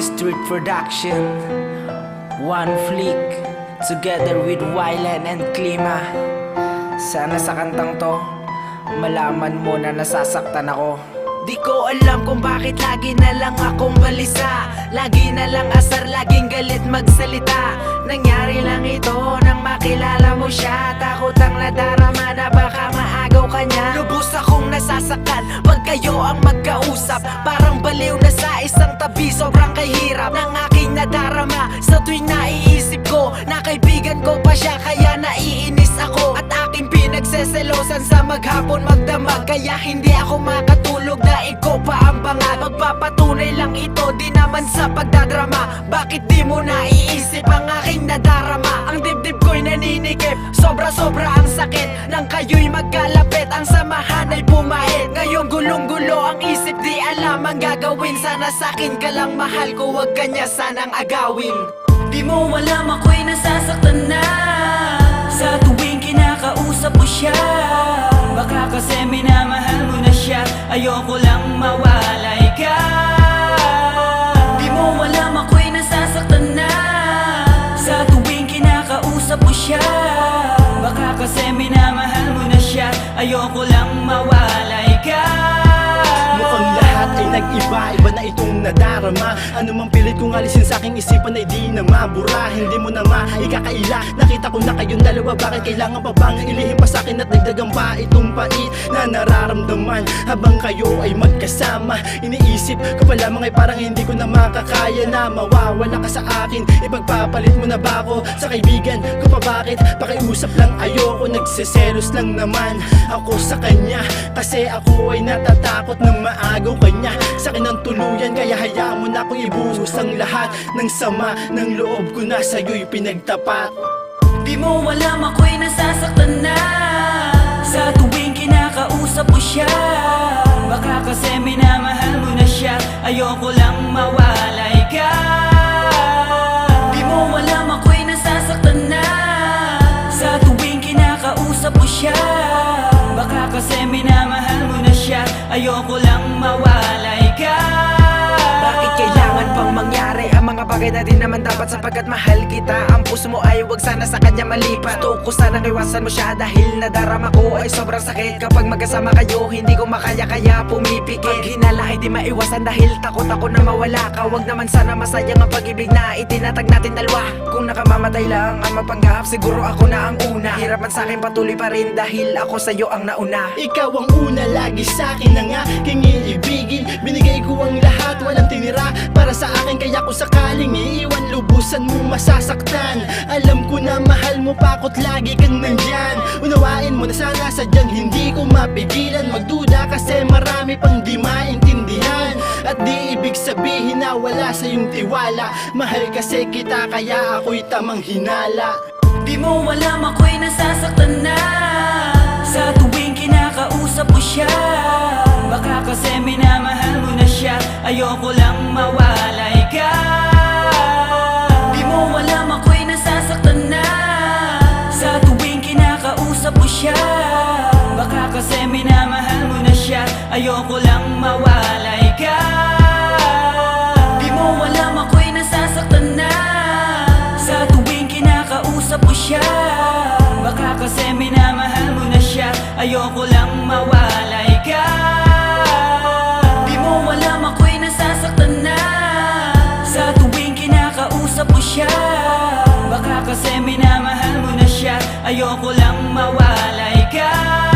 Easy Street Production. One Flick Together with Wyland and Klima. Sana sa kantang to Malaman mo na nasasaktan ako. Di ko alam kung bakit lagi na lang akong balisa Lagi na lang asar, laging galit magsalita. Nangyari lang ito nang makilala mo siya. Takot ang nadarama na baka maagaw ka niya. Lubos akong nasasaktan pag kayo ang magkausap. Parang baliw na sa isang tabi Sobrang kahirap ng aking nadarama. Sa tuwing naiisip ko na kaibigan ko pa siya Kaya naiinis ako. At aking pinagseselosan sa maghapon magdamag Kaya hindi ako makatulog. Na ikaw pa ang bangag. Magpapatunay lang ito di naman sa pagdadrama. Bakit di mo naiisip ang aking nadarama? Ang dibdib ko'y naninikip Sobra-sobra ang sakit. Nang kayo'y magkalapit Di alam ang gagawin. Sana sa'kin ka lang mahal ko. Huwag kanya sanang agawin. Di mo alam ako'y nasasaktan na. Sa tuwing kinakausap mo siya Baka kasi minamahal mo na siya. Ayoko lang mawalay ka Di mo nasasaktan na. Sa tuwing kinakausap mo siya Baka kasi minamahal mo na siya. Ayoko lang mawalay nag-iba Iba na itong nadarama. Ano mang pilit kong alisin sa aking isipan ay di na mabura. Hindi mo na maikakaila. Nakita ko na kayong dalawa. Bakit kailangan pa bang ilihim pa sa akin At dagdagan pa itong pait na nararamdaman? Habang kayo ay magkasama Iniisip ko pa lamang ay parang hindi ko na makakaya Na mawawala ka sa akin. Ipagpapalit mo na ba ako sa kaibigan ko pa? Bakit? Pakiusap lang ayoko. Nagsiselos lang naman ako sa kanya. Kasi ako ay natatakot na maagaw kanya Sa akin ang tuluyan kaya hayaan mo na akong ibuhos ang lahat Ng sama ng loob ko na sa'yo'y pinagtapat. Di mo alam ako'y nasasaktan na. Sa tuwing kinakausap mo siya Baka kasi minamahal mo na siya. Ayoko lang kinakausap mo siya Baka kasi minamahal mo na siya. Ayoko lang kailangan pang mangyari. Ang mga bagay na di naman dapat sapagkat mahal kita. Ang puso mo ay wag sana sa kanya malipat. Gusto ko sana iwasan mo siya Dahil nadarama ko ay sobrang sakit. Kapag magkasama kayo hindi ko makaya kaya pumipikit. Pag hinala ay di maiwasan dahil takot ako na mawala ka. Wag naman sana masayang ang pag-ibig na itinatag natin dalawa. Kung nakamamatay lang ang mapanggahap siguro ako na ang una. Hirap man sa akin patuloy pa rin dahil ako sa'yo ang nauna. Ikaw ang una lagi sa akin ang aking iibigin Binigay ko ang lahat, walang tinira Para sa akin kaya ko sakaling iiwan Lubusan mo masasaktan. Alam ko na mahal mo pa ako't lagi kang nandyan. Unawain mo na sana sadyang hindi ko mapigilan. Magduda kasi marami pang di maintindihan. At di ibig sabihin na wala sa iyong tiwala. Mahal kasi kita kaya ako'y tamang hinala. Di mo alam ako'y nasasaktan na Ayoko lang mawalay ka. Di mo alam ako'y nasasaktan na. Sa tuwing kinakausap mo siya Baka kasi minamahal mo na siya. Ayoko lang mawalay ka. Di mo alam ako'y nasasaktan na. Sa tuwing kinakausap mo siya Baka kasi minamahal mo na siya. Ayoko lang mawalay ka